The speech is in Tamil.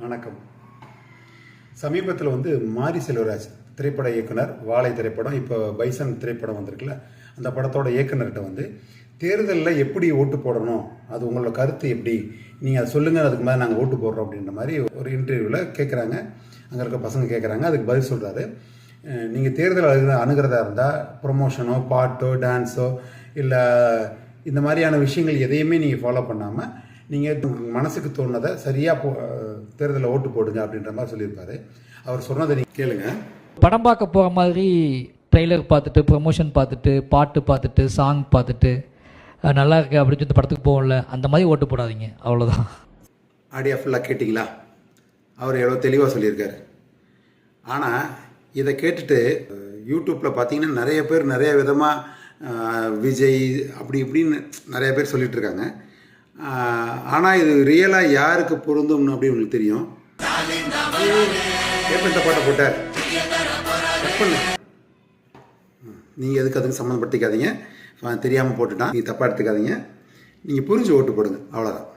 வணக்கம். சமீபத்தில் வந்து மாரி செல்வராஜ் திரைப்பட இயக்குனர் வாழை திரைப்படம் இப்போ பைசன் திரைப்படம் வந்திருக்குல்ல அந்த படத்தோட இயக்குனர்கிட்ட வந்து தேர்தலில் எப்படி ஓட்டு போடணும்? அது உங்களோட கருத்து எப்படி? நீங்கள் அதை சொல்லுங்கள் அதுக்கு மேலே நாங்கள் ஓட்டு போடுறோம் அப்படின்ற மாதிரி ஒரு இன்டர்வியூவில் கேட்குறாங்க அங்கே இருக்க பசங்க கேட்குறாங்க அதுக்கு பதில் சொல்கிறாரு நீங்கள் தேர்தல் அணுகு அணுகிறதா இருந்தால் ப்ரொமோஷனோ பாட்டோ டான்ஸோ இல்லை இந்த மாதிரியான விஷயங்கள் எதையுமே நீங்கள் ஃபாலோ பண்ணாமல் நீங்கள் மனசுக்கு தோணுனதை சரியாக போ தேர்தலில் ஓட்டு போடுங்க அப்படின்ற மாதிரி சொல்லியிருப்பாரு. அவர் சொன்னதை நீங்கள் கேளுங்க. படம் பார்க்க போகிற மாதிரி ட்ரெய்லர் பார்த்துட்டு ப்ரொமோஷன் பார்த்துட்டு பாட்டு பார்த்துட்டு சாங் பார்த்துட்டு நல்லா இருக்கு அப்படின்னு சொல்லி படத்துக்கு போகல அந்த மாதிரி ஓட்டு போடாதீங்க அவ்வளோதான் ஆடியோ ஃபுல்லாக கேட்டிங்களா? அவர் எவ்வளோ தெளிவாக சொல்லியிருக்காரு. ஆனால் இதை கேட்டுட்டு யூடியூப்பில் பார்த்தீங்கன்னா நிறைய பேர் நிறைய விதமாக விஜய் அப்படி இப்படின்னு நிறைய பேர் சொல்லிட்டு இருக்காங்க. ஆனால் இது ரியலாக யாருக்கு பொருந்தும்னு அப்படி உங்களுக்கு தெரியும். எப்போ இந்த பாட்டை போட்டார். நீங்கள் எதுக்கு அதுக்கு சம்மந்தப்படுத்திக்காதீங்க. தெரியாமல் போட்டுட்டான். நீங்கள் தப்பாக எடுத்துக்காதீங்க. நீங்கள் புரிஞ்சு ஓட்டு போடுங்க. அவ்வளோதான்